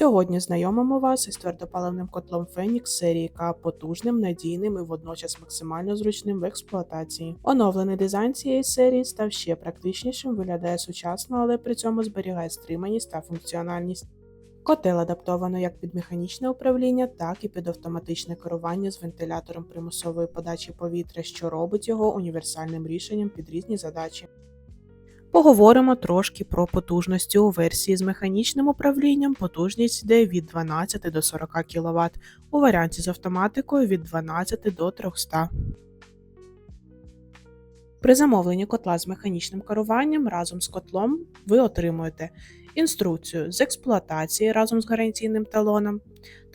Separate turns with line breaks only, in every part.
Сьогодні знайомимо вас із твердопаливним котлом Phoenix серії К потужним, надійним і водночас максимально зручним в експлуатації. Оновлений дизайн цієї серії став ще практичнішим, виглядає сучасно, але при цьому зберігає стриманість та функціональність. Котел адаптовано як під механічне управління, так і під автоматичне керування з вентилятором примусової подачі повітря, що робить його універсальним рішенням під різні задачі. Поговоримо трошки про потужності у версії з механічним управлінням. Потужність йде від 12 до 40 кВт, у варіанті з автоматикою від 12 до 300 При замовленні котла з механічним керуванням разом з котлом ви отримуєте інструкцію з експлуатації разом з гарантійним талоном.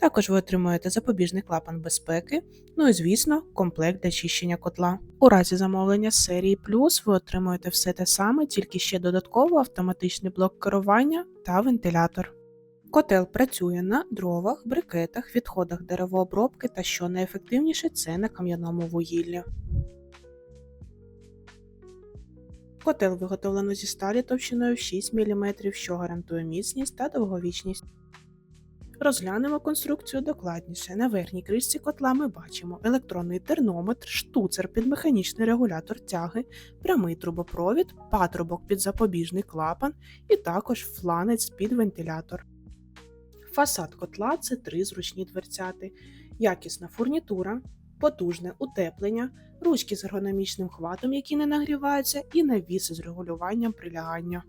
Також ви отримуєте запобіжний клапан безпеки, ну і, звісно, комплект для чищення котла. У разі замовлення серії Плюс ви отримуєте все те саме, тільки ще додатково автоматичний блок керування та вентилятор. Котел працює на дровах, брикетах, відходах деревообробки та, що найефективніше, це на кам'яному вугіллі. Котел виготовлено зі сталі товщиною в 6 мм, що гарантує міцність та довговічність. Розглянемо конструкцію докладніше. На верхній кришці котла ми бачимо електронний термометр, штуцер під механічний регулятор тяги, прямий трубопровід, патрубок під запобіжний клапан і також фланець під вентилятор. Фасад котла це три зручні дверцяти, якісна фурнітура, потужне утеплення, ручки з ергономічним хватом, які не нагріваються, і навіси з регулюванням прилягання.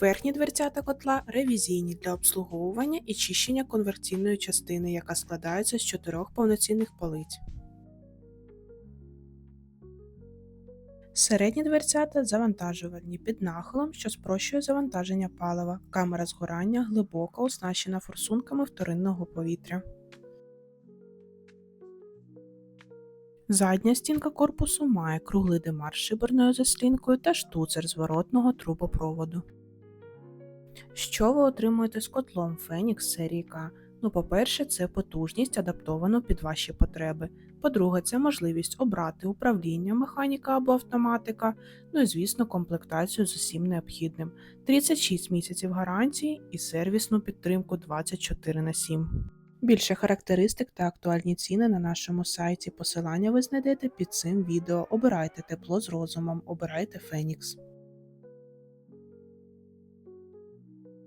Верхні дверцята котла ревізійні для обслуговування і чищення конверційної частини, яка складається з чотирьох повноцінних полиць. Середні дверцята завантажувальні під нахилом, що спрощує завантаження палива. Камера згорання глибока, оснащена форсунками вторинного повітря. Задня стінка корпусу має круглий демар шиберною заслінкою та штуцер зворотного трубопроводу. Що ви отримуєте з котлом Phoenix серії К? Ну, по-перше, це потужність, адаптовану під ваші потреби. По-друге, це можливість обрати управління, механіка або автоматика, ну і, звісно, комплектацію з усім необхідним. 36 місяців гарантії і сервісну підтримку 24 на 7. Більше характеристик та актуальні ціни на нашому сайті. Посилання ви знайдете під цим відео. Обирайте тепло з розумом, обирайте Phoenix.